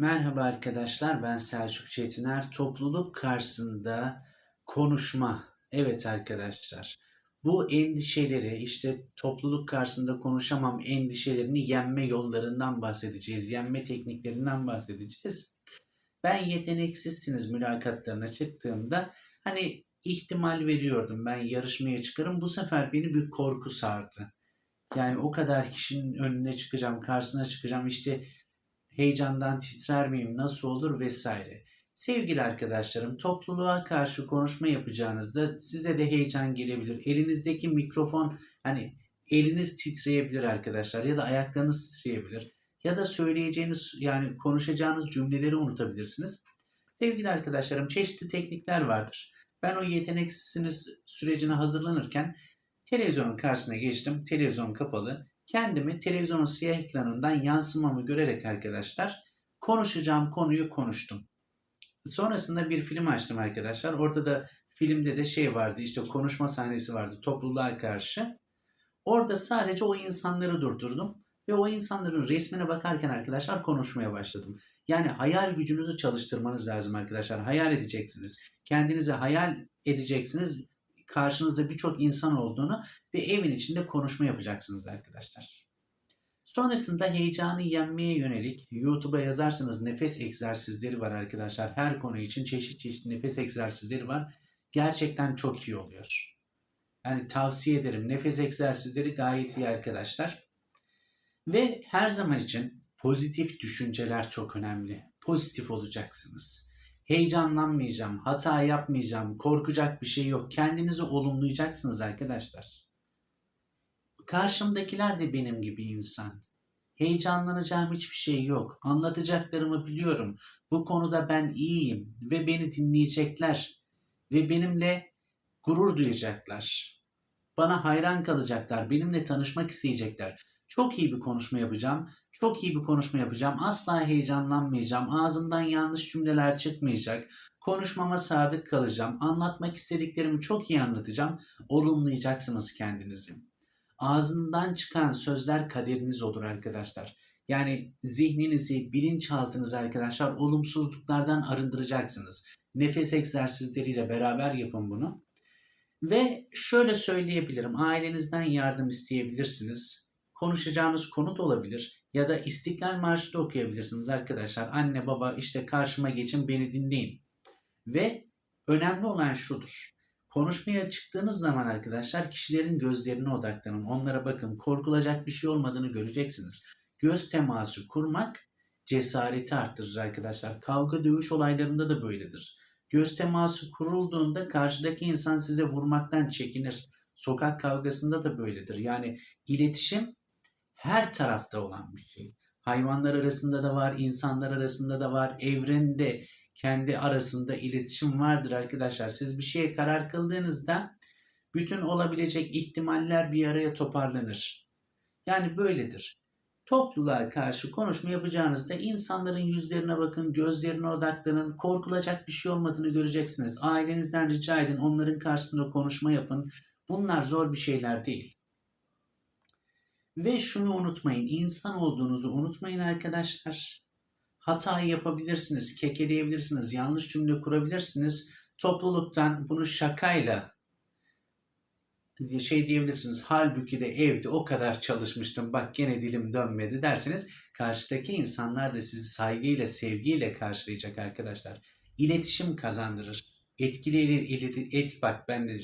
Merhaba arkadaşlar, ben Selçuk Çetiner. Topluluk karşısında konuşma. Evet arkadaşlar, bu endişeleri, işte topluluk karşısında konuşamam endişelerini yenme yollarından bahsedeceğiz, yenme tekniklerinden bahsedeceğiz. Ben yeteneksizsiniz mülakatlarına çıktığımda hani ihtimal veriyordum ben yarışmaya çıkarım. Bu sefer beni bir korku sardı. Yani o kadar kişinin önüne çıkacağım, karşısına çıkacağım işte heyecandan titrer miyim, nasıl olur vesaire. Sevgili arkadaşlarım, topluluğa karşı konuşma yapacağınızda size de heyecan gelebilir. Elinizdeki mikrofon, hani eliniz titreyebilir arkadaşlar ya da ayaklarınız titreyebilir. Ya da söyleyeceğiniz yani konuşacağınız cümleleri unutabilirsiniz. Sevgili arkadaşlarım, çeşitli teknikler vardır. Ben o yeteneksizsiniz sürecine hazırlanırken televizyonun karşısına geçtim. Televizyon kapalı kendimi televizyonun siyah ekranından yansımamı görerek arkadaşlar konuşacağım konuyu konuştum. Sonrasında bir film açtım arkadaşlar. Orada da filmde de şey vardı işte konuşma sahnesi vardı topluluğa karşı. Orada sadece o insanları durdurdum ve o insanların resmine bakarken arkadaşlar konuşmaya başladım. Yani hayal gücünüzü çalıştırmanız lazım arkadaşlar. Hayal edeceksiniz. Kendinize hayal edeceksiniz karşınızda birçok insan olduğunu ve evin içinde konuşma yapacaksınız arkadaşlar. Sonrasında heyecanı yenmeye yönelik YouTube'a yazarsanız nefes egzersizleri var arkadaşlar. Her konu için çeşit çeşit nefes egzersizleri var. Gerçekten çok iyi oluyor. Yani tavsiye ederim. Nefes egzersizleri gayet iyi arkadaşlar. Ve her zaman için pozitif düşünceler çok önemli. Pozitif olacaksınız. Heyecanlanmayacağım, hata yapmayacağım, korkacak bir şey yok. Kendinizi olumlayacaksınız arkadaşlar. Karşımdakiler de benim gibi insan. Heyecanlanacağım hiçbir şey yok. Anlatacaklarımı biliyorum. Bu konuda ben iyiyim ve beni dinleyecekler ve benimle gurur duyacaklar. Bana hayran kalacaklar, benimle tanışmak isteyecekler. Çok iyi bir konuşma yapacağım. Çok iyi bir konuşma yapacağım. Asla heyecanlanmayacağım. Ağzımdan yanlış cümleler çıkmayacak. Konuşmama sadık kalacağım. Anlatmak istediklerimi çok iyi anlatacağım. Olumlayacaksınız kendinizi. Ağzından çıkan sözler kaderiniz olur arkadaşlar. Yani zihninizi, bilinçaltınızı arkadaşlar olumsuzluklardan arındıracaksınız. Nefes egzersizleriyle beraber yapın bunu. Ve şöyle söyleyebilirim. Ailenizden yardım isteyebilirsiniz. Konuşacağınız konu da olabilir. Ya da İstiklal Marşı da okuyabilirsiniz arkadaşlar. Anne baba işte karşıma geçin beni dinleyin. Ve önemli olan şudur. Konuşmaya çıktığınız zaman arkadaşlar kişilerin gözlerine odaklanın. Onlara bakın. Korkulacak bir şey olmadığını göreceksiniz. Göz teması kurmak cesareti arttırır arkadaşlar. Kavga dövüş olaylarında da böyledir. Göz teması kurulduğunda karşıdaki insan size vurmaktan çekinir. Sokak kavgasında da böyledir. Yani iletişim her tarafta olan bir şey. Hayvanlar arasında da var, insanlar arasında da var, evrende kendi arasında iletişim vardır arkadaşlar. Siz bir şeye karar kıldığınızda bütün olabilecek ihtimaller bir araya toparlanır. Yani böyledir. Topluluğa karşı konuşma yapacağınızda insanların yüzlerine bakın, gözlerine odaklanın. Korkulacak bir şey olmadığını göreceksiniz. Ailenizden rica edin, onların karşısında konuşma yapın. Bunlar zor bir şeyler değil. Ve şunu unutmayın, insan olduğunuzu unutmayın arkadaşlar. Hatayı yapabilirsiniz, kekeleyebilirsiniz, yanlış cümle kurabilirsiniz. Topluluktan bunu şakayla şey diyebilirsiniz. Halbuki de evde o kadar çalışmıştım bak gene dilim dönmedi derseniz karşıdaki insanlar da sizi saygıyla, sevgiyle karşılayacak arkadaşlar. İletişim kazandırır. Etkili iletişim, et, bak ben de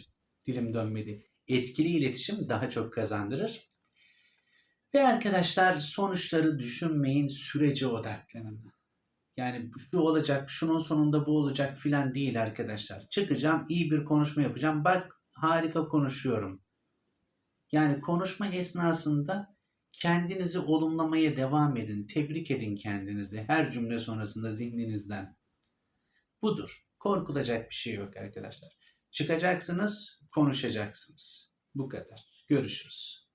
dilim dönmedi. Etkili iletişim daha çok kazandırır. Ve arkadaşlar sonuçları düşünmeyin, sürece odaklanın. Yani şu olacak, şunun sonunda bu olacak filan değil arkadaşlar. Çıkacağım, iyi bir konuşma yapacağım. Bak harika konuşuyorum. Yani konuşma esnasında kendinizi olumlamaya devam edin. Tebrik edin kendinizi her cümle sonrasında zihninizden. Budur. Korkulacak bir şey yok arkadaşlar. Çıkacaksınız, konuşacaksınız. Bu kadar. Görüşürüz.